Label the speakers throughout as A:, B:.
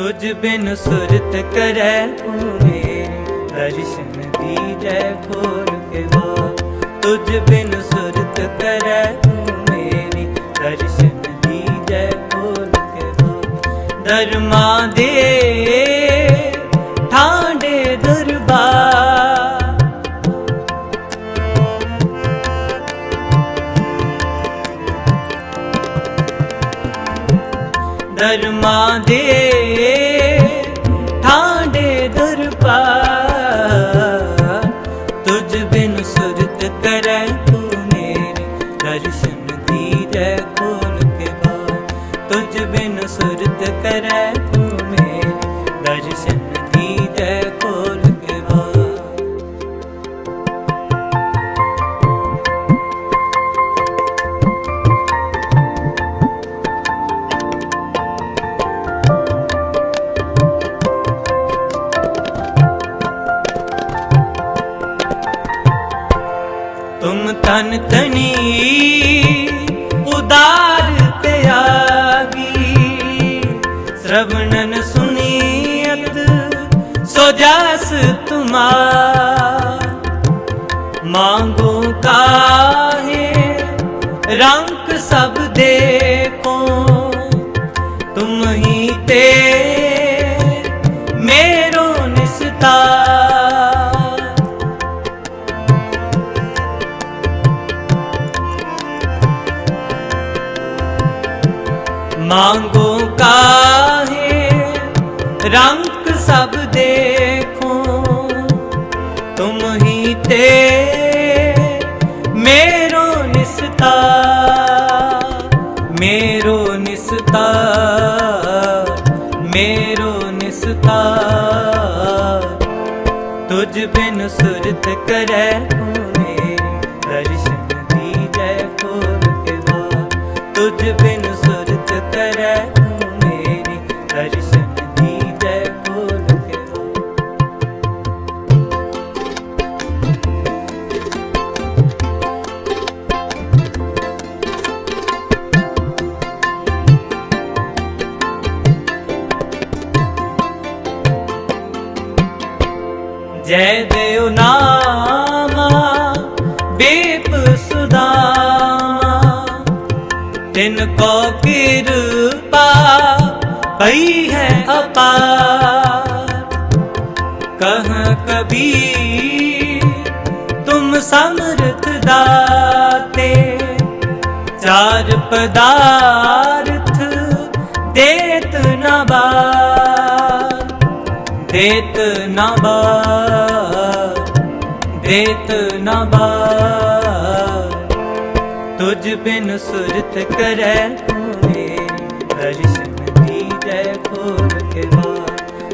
A: ਤੁਝ ਬਿਨ ਸੁਰਤ ਕਰੈ ਪੂਰੇ। ਦਰਸ਼ਨ ਦੀਜੈ ਖੋਲ ਕੇ ਵਾ ਤੁਝ ਬਿਨ ਸੁਰਤ ਕਰੈ ਮੇਰੀ ਦਰਸ਼ਨ ਦੀਜੈ ਖੋਲ ਕੇ ਵਾ ਧਰਮਾ ਦੇ ਧਰਮਾ ਦੇ ਠਾਂਡੇ ਦਰਬਾਰ। ਤੁਝ ਬਿਨ ਸੁਰਤ ਕਰੈ ਤੂੰ ਮੇਰੀ, ਦਰਸ਼ਨ ਦੀਜੈ ਖੋਲ ਕੇ ਬਾ ਤੁਝ ਬਿਨ ਸੁਰਤ ਕਰੈ ਤੂੰ ਮੇਰੀ, ਦਰਸ਼ਨ ਤਨ ਤਨੀ ਉਦਾਰ ਤਿਆਗੀ ਸ਼ਰਵਣਨ ਸੁਨੀਅਤ ਸੋ ਜਸ ਤੁਮਾ ਮਾਂਗੋ ਕਾਹੇ ਰੰਗ ਸਭ ਦੇਖੋ ਮੰਗੋ ਕਾਹੇ? ਰੰਗ ਸਭ ਦੇਖੋ। ਤੁਮ ਹੀ ਤੇ ਮੇਰੋ ਨਿਸਤਾ। ਮੇਰੋ ਨਿਸਤਾ। ਮੇਰੋ ਨਿਸਤਾ। ਤੁਝ ਬਿਨ ਸੁਰਤ ਕਰੈ ਹੋਏ ਦਰਸ਼ਨ ਦੀ ਜੈ ਕੋਰ ਕੇ ਕਰੈ ਤੂੰ ਮੇਰੀ ਦਰਸ਼ਨ ਜੈ ਦੇਉ ਨਾਮਾ ਬੇਪਸ ਤਿਨ ਕੋ ਕਿਰਪਾ ਪਈ ਹੈ ਅਪਾਰ। ਕਹ ਕਬੀਰ, ਤੁਮ ਸਮਰਥ ਦਾਤੇ, ਚਾਰ ਪਦਾਰਥ ਦੇਤ ਨਾ ਬਾਰ। ਦੇਤ ਨਾ ਬਾਰ ਤੁਝ ਬਿਨ ਸੁਰਤ ਕਰੈ ਮੇਰੀ ਦਰਸ਼ਨ ਦੀਜੈ ਖੋਲ ਕੇ ਵਾ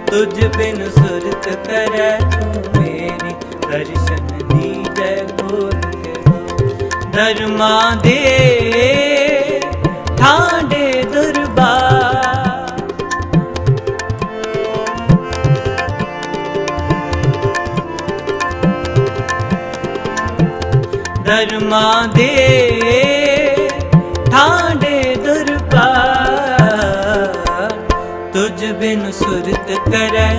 A: ਤੁਝ ਬਿਨ ਸੁਰਤ ਕਰੈ ਮੇਰੀ ਦਰਸ਼ਨ ਦੀਜੈ ਖੋਲ ਕੇ ਵਾ ਧਰਮਾ ਦੇ ਠਾਂਡ ਧਰਮਾ ਦੇ ਠਾਂਡੇ ਦਰਬਾਰ ਤੁਝ ਬਿਨ ਸੁਰਤ ਕਰੈ